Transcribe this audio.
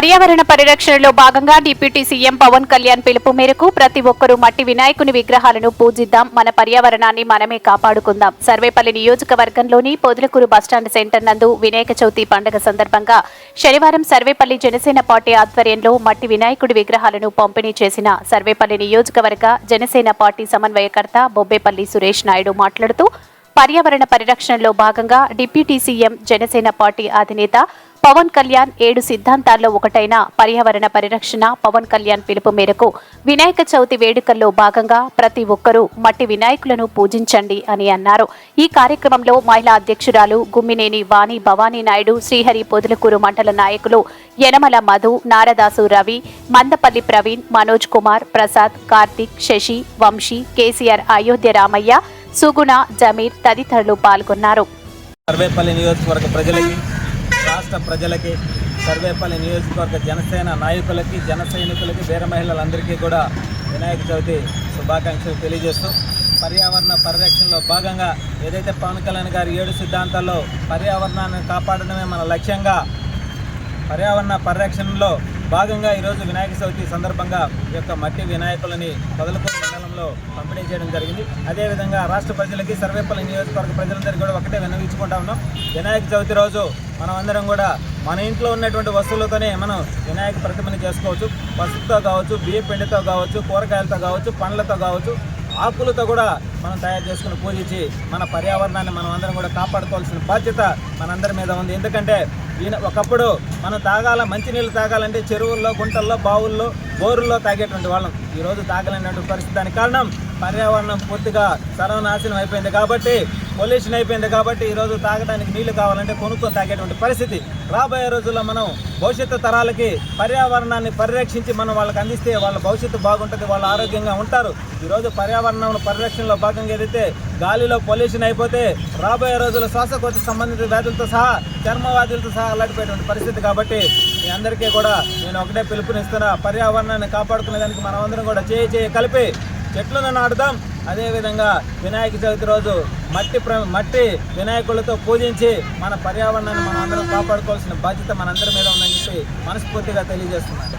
పర్యావరణ పరిరక్షణలో భాగంగా డిప్యూటీ సీఎం పవన్ కళ్యాణ్ పిలుపు మేరకు ప్రతి ఒక్కరూ మట్టి వినాయకుని విగ్రహాలను పూజిద్దాం. మన పర్యావరణాన్ని మనమే కాపాడుకుందాం. సర్వేపల్లి నియోజకవర్గంలోని పొదులకూరు బస్టాండ్ సెంటర్ నందు వినాయక చవితి పండుగ సందర్భంగా శనివారం సర్వేపల్లి జనసేన పార్టీ ఆధ్వర్యంలో మట్టి వినాయకుడి విగ్రహాలను పంపిణీ చేసిన సర్వేపల్లి నియోజకవర్గ జనసేన పార్టీ సమన్వయకర్త బొబ్బేపల్లి సురేష్ నాయుడు మాట్లాడుతూ పర్యావరణ పరిరక్షణలో భాగంగా డిప్యూటీ సీఎం జనసేన పార్టీ అధినేత పవన్ కళ్యాణ్ ఏడు సిద్ధాంతాల్లో ఒకటైన పర్యావరణ పరిరక్షణ పవన్ కళ్యాణ్ పిలుపు మేరకు వినాయక చవితి వేడుకల్లో భాగంగా ప్రతి ఒక్కరూ మట్టి వినాయకులను పూజించండి అని అన్నారు. ఈ కార్యక్రమంలో మహిళా అధ్యక్షురాలు గుమ్మినేని వాణి భవానీ నాయుడు శ్రీహరి పొదులకూరు మండల నాయకులు యనమల మధు నారదాసు రవి మందపల్లి ప్రవీణ్ మనోజ్ కుమార్ ప్రసాద్ కార్తిక్ శశి వంశీ కేసీఆర్ అయోధ్య రామయ్య సుగుణ జమీర్ తదితరులు పాల్గొన్నారు. సర్వేపల్లి నియోజకవర్గ ప్రజలకి రాష్ట్ర ప్రజలకి సర్వేపల్లి నియోజకవర్గ జనసేన నాయకులకి జన సైనికులకి వీర మహిళలందరికీ కూడా వినాయక చవితి శుభాకాంక్షలు తెలియజేస్తూ పర్యావరణ పరిరక్షణలో భాగంగా ఏదైతే పవన్ కళ్యాణ్ గారి ఏడు సిద్ధాంతాల్లో పర్యావరణాన్ని కాపాడడమే మన లక్ష్యంగా పర్యావరణ పరిరక్షణలో భాగంగా ఈరోజు వినాయక చవితి సందర్భంగా ఈ యొక్క మట్టి వినాయకులని పొదలకూరు రూపంలో పంపిణీ చేయడం జరిగింది. అదేవిధంగా రాష్ట్ర ప్రజలకి సర్వేపల్లి నియోజకవర్గ ప్రజలందరికీ కూడా ఒకటే విన్నవించుకుంటా ఉన్నాం. వినాయక చవితి రోజు మనం అందరం కూడా మన ఇంట్లో ఉన్నటువంటి వస్తువులతోనే మనం వినాయక ప్రతిమని చేసుకోవచ్చు. పసుపుతో కావచ్చు బియ్య పిండితో కావచ్చు కూరగాయలతో కావచ్చు పండ్లతో కావచ్చు. ఆకులతో కూడా మనం తయారు చేసుకుని పూజించి మన పర్యావరణాన్ని మనం అందరం కూడా కాపాడుకోవాల్సిన బాధ్యత మనందరి మీద ఉంది. ఎందుకంటే ఈయన ఒకప్పుడు మనం తాగాల మంచినీళ్ళు తాగాలంటే చెరువుల్లో గుంటల్లో బావుల్లో బోరుల్లో తాగేటువంటి వాళ్ళం. ఈరోజు తాగలేనటువంటి పరిస్థితి దానికి కారణం పర్యావరణం పూర్తిగా సర్వనాశనం అయిపోయింది కాబట్టి పొల్యూషన్ అయిపోయింది కాబట్టి ఈరోజు తాగడానికి నీళ్ళు కావాలంటే కొనుక్కొని తాగేటువంటి పరిస్థితి. రాబోయే రోజుల్లో మనం భవిష్యత్తు తరాలకి పర్యావరణాన్ని పరిరక్షించి మనం వాళ్ళకి అందిస్తే వాళ్ళ భవిష్యత్తు బాగుంటుంది వాళ్ళు ఆరోగ్యంగా ఉంటారు. ఈరోజు పర్యావరణం పరిరక్షణలో భాగంగా ఏదైతే గాలిలో పొల్యూషన్ అయిపోతే రాబోయే రోజుల్లో శ్వాసకోశ సంబంధిత వ్యాధులతో సహా చర్మ వ్యాధులతో సహా అల్లాడిపోయేటువంటి పరిస్థితి కాబట్టి మీ అందరికీ కూడా నేను ఒకటే పిలుపునిస్తున్నా పర్యావరణాన్ని కాపాడుకునే దానికి మనం కూడా చేయి చేయి కలిపి చెట్లను నాటుదాం అదేవిధంగా వినాయక చవితి రోజు మట్టి ప్ర మట్టి వినాయకులతో పూజించి మన పర్యావరణాన్ని మనం అందరం కాపాడుకోవాల్సిన బాధ్యత మనందరి మీద ఉందని చెప్పి మనస్ఫూర్తిగా తెలియజేస్తున్నాను.